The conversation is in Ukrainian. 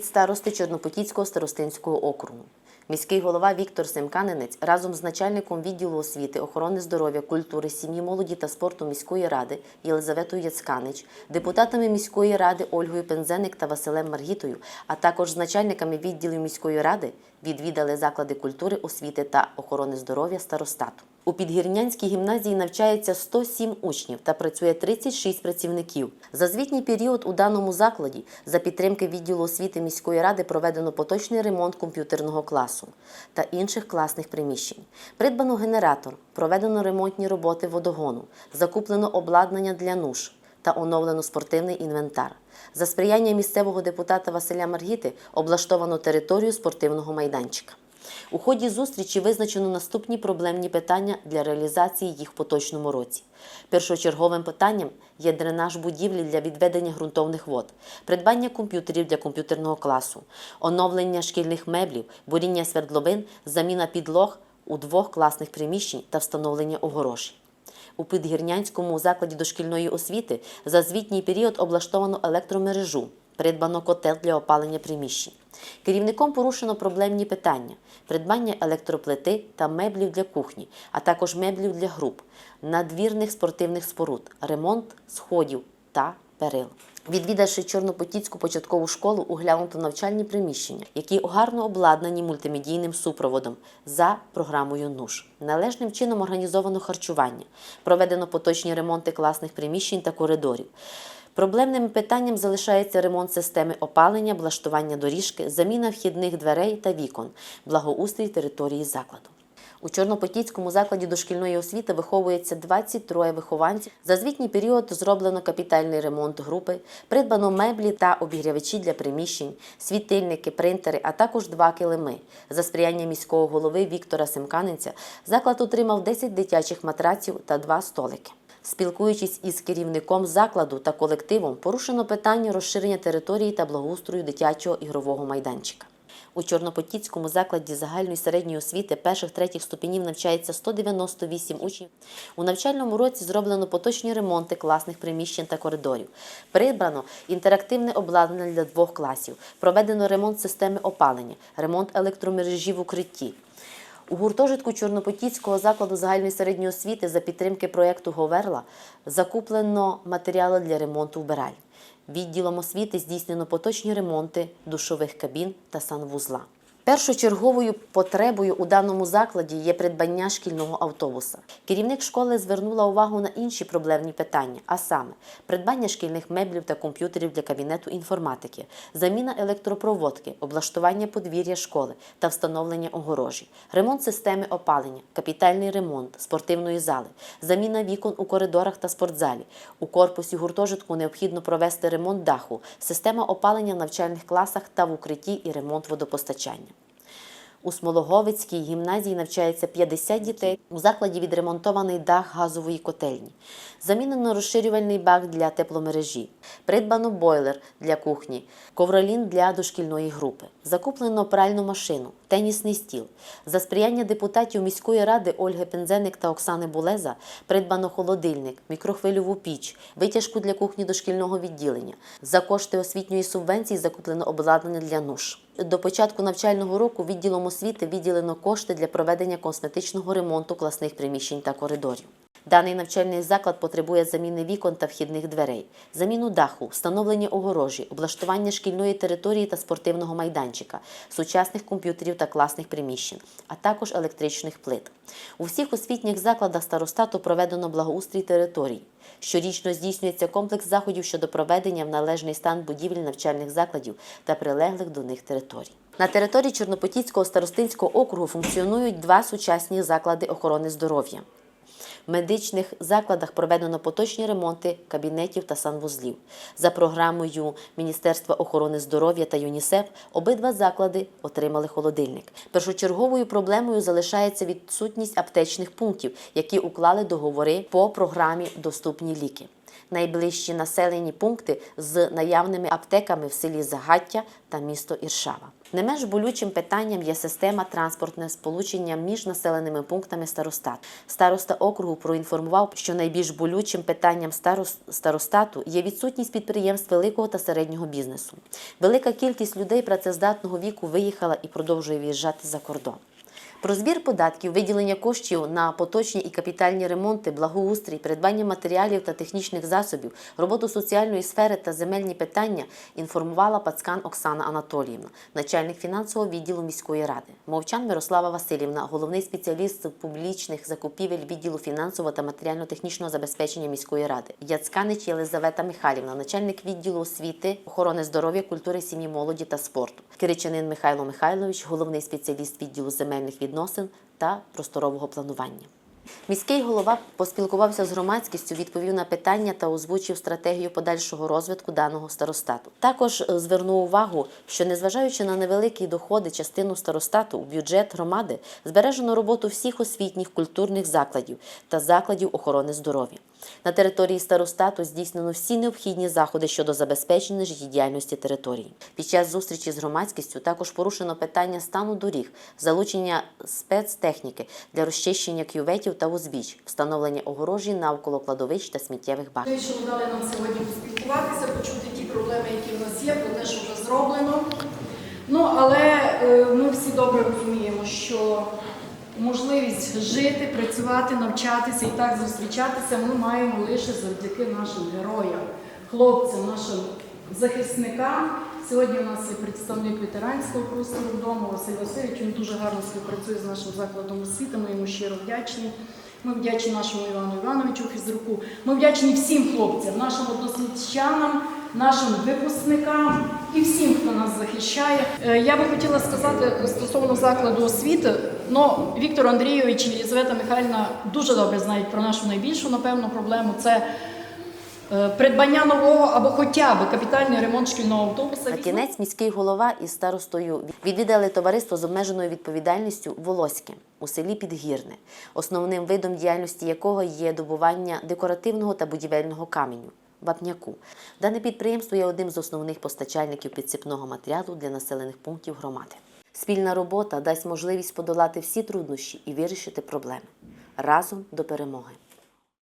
від старости Чорнопотіцького старостинського округу. Міський голова Віктор Семканенець разом з начальником відділу освіти, охорони здоров'я, культури, сім'ї, молоді та спорту міської ради Єлизаветою Яцканич, депутатами міської ради Ольгою Пензеник та Василем Маргітою, а також з начальниками відділів міської ради відвідали заклади культури, освіти та охорони здоров'я старостату. У Підгірнянській гімназії навчається 107 учнів та працює 36 працівників. За звітній період у даному закладі за підтримки відділу освіти міської ради проведено поточний ремонт комп'ютерного класу та інших класних приміщень. Придбано генератор, проведено ремонтні роботи водогону, закуплено обладнання для нуж та оновлено спортивний інвентар. За сприяння місцевого депутата Василя Маргіти облаштовано територію спортивного майданчика. У ході зустрічі визначено наступні проблемні питання для реалізації їх в поточному році. Першочерговим питанням є дренаж будівлі для відведення ґрунтовних вод, придбання комп'ютерів для комп'ютерного класу, оновлення шкільних меблів, буріння свердловин, заміна підлог у двох класних приміщень та встановлення огорожі. У Підгірнянському закладі дошкільної освіти за звітній період облаштовано електромережу, придбано котел для опалення приміщень. Керівником порушено проблемні питання: придбання електроплити та меблів для кухні, а також меблів для груп, надвірних спортивних споруд, ремонт сходів та перил. Відвідавши Чорнопотіцьку початкову школу, оглянуто навчальні приміщення, які гарно обладнані мультимедійним супроводом за програмою НУШ. Належним чином організовано харчування, проведено поточні ремонти класних приміщень та коридорів. Проблемним питанням залишається ремонт системи опалення, облаштування доріжки, заміна вхідних дверей та вікон, благоустрій території закладу. У Чорнопотіцькому закладі дошкільної освіти виховується 23 вихованців. За звітній період зроблено капітальний ремонт групи, придбано меблі та обігрівачі для приміщень, світильники, принтери, а також два килими. За сприяння міського голови Віктора Семканенця заклад отримав 10 дитячих матраців та два столики. Спілкуючись із керівником закладу та колективом, порушено питання розширення території та благоустрою дитячого ігрового майданчика. У Чорнопотіцькому закладі загальної середньої освіти перших третіх ступенів навчається 198 учнів. У навчальному році зроблено поточні ремонти класних приміщень та коридорів. Придбано інтерактивне обладнання для двох класів. Проведено ремонт системи опалення, ремонт електромережі в укритті. У гуртожитку Чорнопотіцького закладу загальної середньої освіти за підтримки проєкту Говерла закуплено матеріали для ремонту вбираль. Відділом освіти здійснено поточні ремонти душових кабін та санвузла. Першочерговою потребою у даному закладі є придбання шкільного автобуса. Керівник школи звернула увагу на інші проблемні питання, а саме придбання шкільних меблів та комп'ютерів для кабінету інформатики, заміна електропроводки, облаштування подвір'я школи та встановлення огорожі, ремонт системи опалення, капітальний ремонт спортивної зали, заміна вікон у коридорах та спортзалі. У корпусі гуртожитку необхідно провести ремонт даху, система опалення в навчальних класах та в укритті і ремонт водопостачання. У Смологовицькій гімназії навчається 50 дітей. У закладі відремонтований дах газової котельні. Замінено розширювальний бак для тепломережі. Придбано бойлер для кухні, ковролін для дошкільної групи. Закуплено пральну машину, тенісний стіл. За сприяння депутатів міської ради Ольги Пензеник та Оксани Булеза придбано холодильник, мікрохвильову піч, витяжку для кухні дошкільного відділення. За кошти освітньої субвенції закуплено обладнання для нуж. До початку навчального року відділом освіти виділено кошти для проведення косметичного ремонту класних приміщень та коридорів. Даний навчальний заклад потребує заміни вікон та вхідних дверей, заміну даху, встановлення огорожі, облаштування шкільної території та спортивного майданчика, сучасних комп'ютерів та класних приміщень, а також електричних плит. У всіх освітніх закладах старостату проведено благоустрій територій. Щорічно здійснюється комплекс заходів щодо проведення в належний стан будівель навчальних закладів та прилеглих до них територій. На території Чорнопотіцького старостинського округу функціонують два сучасні заклади охорони здоров'я. Медичних закладах проведено поточні ремонти кабінетів та санвузлів. За програмою Міністерства охорони здоров'я та ЮНІСЕФ обидва заклади отримали холодильник. Першочерговою проблемою залишається відсутність аптечних пунктів, які уклали договори по програмі Доступні ліки. Найближчі населені пункти з наявними аптеками в селі Загаття та місто Іршава. Не менш болючим питанням є система транспортне сполучення між населеними пунктами старостат. Староста округу проінформував, що найбільш болючим питанням старос- старостату є відсутність підприємств великого та середнього бізнесу. Велика кількість людей працездатного віку виїхала і продовжує виїжджати за кордон. Про збір податків, виділення коштів на поточні і капітальні ремонти, благоустрій, придбання матеріалів та технічних засобів, роботу соціальної сфери та земельні питання інформувала Пацкан Оксана Анатоліївна, начальник фінансового відділу міської ради. Мовчан Мирослава Васильівна, головний спеціаліст публічних закупівель відділу фінансового та матеріально-технічного забезпечення міської ради. Яцканич Єлизавета Михайлівна, начальник відділу освіти, охорони здоров'я, культури, сім'ї, молоді та спорту. Киричанин Михайло Михайлович, головний спеціаліст відділу земельних відносин та просторового планування. Міський голова поспілкувався з громадськістю, відповів на питання та озвучив стратегію подальшого розвитку даного старостату. Також е, звернув увагу, що незважаючи на невеликі доходи частину старостату у бюджет громади збережено роботу всіх освітніх культурних закладів та закладів охорони здоров'я. На території старостату здійснено всі необхідні заходи щодо забезпечення життєдіяльності території. Під час зустрічі з громадськістю також порушено питання стану доріг, залучення спецтехніки для розчищення кюветів та узбіч, встановлення огорожі навколо кладовищ та сміттєвих баків. Що дали нам сьогодні поспілкуватися, почути ті проблеми, які в нас є, про те, що вже зроблено. Ну, але е, ми всі добре розуміємо, що можливість жити, працювати, навчатися і так зустрічатися ми маємо лише завдяки нашим героям, хлопцям, нашим захисникам. Сьогодні у нас є представник ветеранського простору вдома Василь Васильович. Він дуже гарно співпрацює з нашим закладом освіти. Ми йому щиро вдячні. Ми вдячні нашому Івану Івановичу Фізруку. Ми вдячні всім хлопцям, нашим односельчанам, нашим випускникам і всім, хто нас захищає. Е, Я би хотіла сказати стосовно закладу освіти. Ну, Віктор Андрійович і Єлизавета Михайлівна дуже добре знають про нашу найбільшу, напевно, проблему. Це е, придбання нового або хоча б капітальний ремонт шкільного автобуса. На кінець міський голова із старостою відвідали товариство з обмеженою відповідальністю Волоське у селі Підгірне, основним видом діяльності якого є добування декоративного та будівельного каменю. Вапняку. Дане підприємство є одним з основних постачальників підсипного матеріалу для населених пунктів громади. Спільна робота дасть можливість подолати всі труднощі і вирішити проблеми разом до перемоги.